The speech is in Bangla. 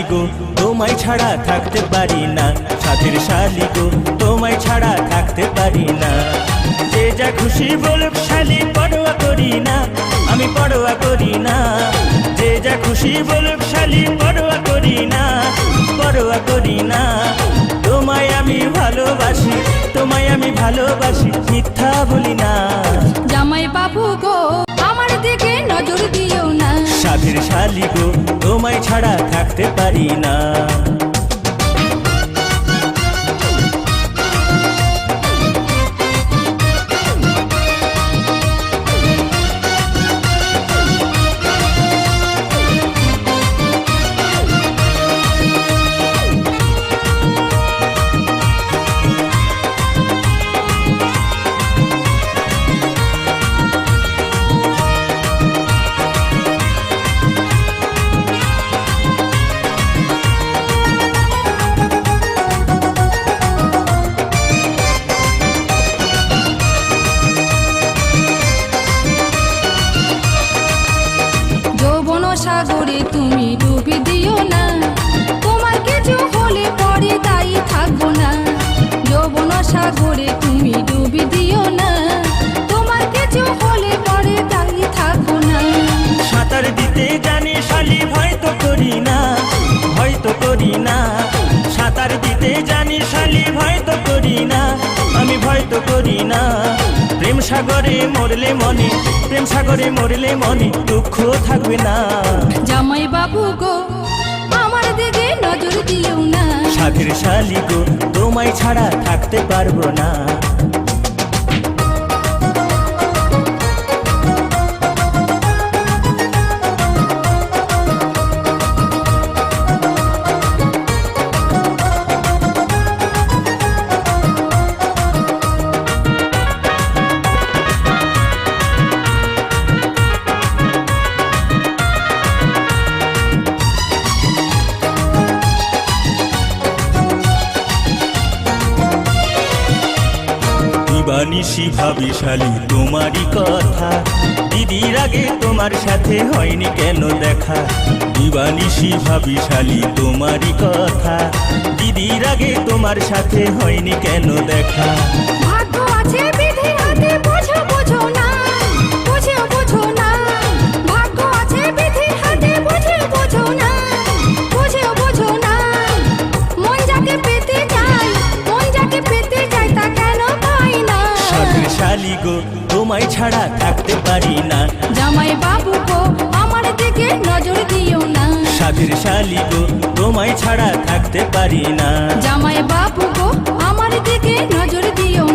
শালি গো, তোমায় ছাড়া থাকতে পারি না। সাথের শালি গো, তোমায় ছাড়া থাকতে পারি না। যে যা খুশি বলুক, শালি পরোয়া করি না। আমি পরোয়া করি না। যে যা খুশি বলুক, শালি পরোয়া করি না। পরোয়া করি না। তোমায় আমি ভালোবাসি, তোমায় আমি ভালোবাসি, মিথ্যা বলি না। জামাই বাবু গো সাধের শালি গো তোমায় ছাড়া থাকতে পারি না। সাগরে তুমি ডুবি দিও না। তোমার কিছু হলে পরে দায়ী থাকব না। যৌবন সাগরে তুমি ডুবি দিও না। তোমার কিছু হলে পরে দায়ী থাকব না। সাঁতার দিতে জানি শালি ভয় তো করি না ভয় করি না। সাঁতার দিতে জানি শালি ভয় তো করি না, আমি ভয় তো করি না। প্রেম সাগরে মরলে মনে প্রেম সাগরে মরলে মনে দুঃখ থাকবে না। জামাই বাবু গো আমার দিকে নজর দিও না। সাধের শালি গো তোমায় ছাড়া থাকতে পারব না। দিবানিশি ভাবি শালি তোমারই কথা। দিদির আগে তোমার সাথে হয়নি কেন দেখা? দিবানিশি ভাবি শালি তোমারই কথা। দিদির আগে তোমার সাথে হয়নি কেন দেখা? ছাড়া থাকতে পারি না। জামাই বাবু গো আমার দিকে নজর দিও না। সাধের শালি গো তোমায় ছাড়া থাকতে পারি না। জামাই বাবু গো আমার দিকে নজর দিও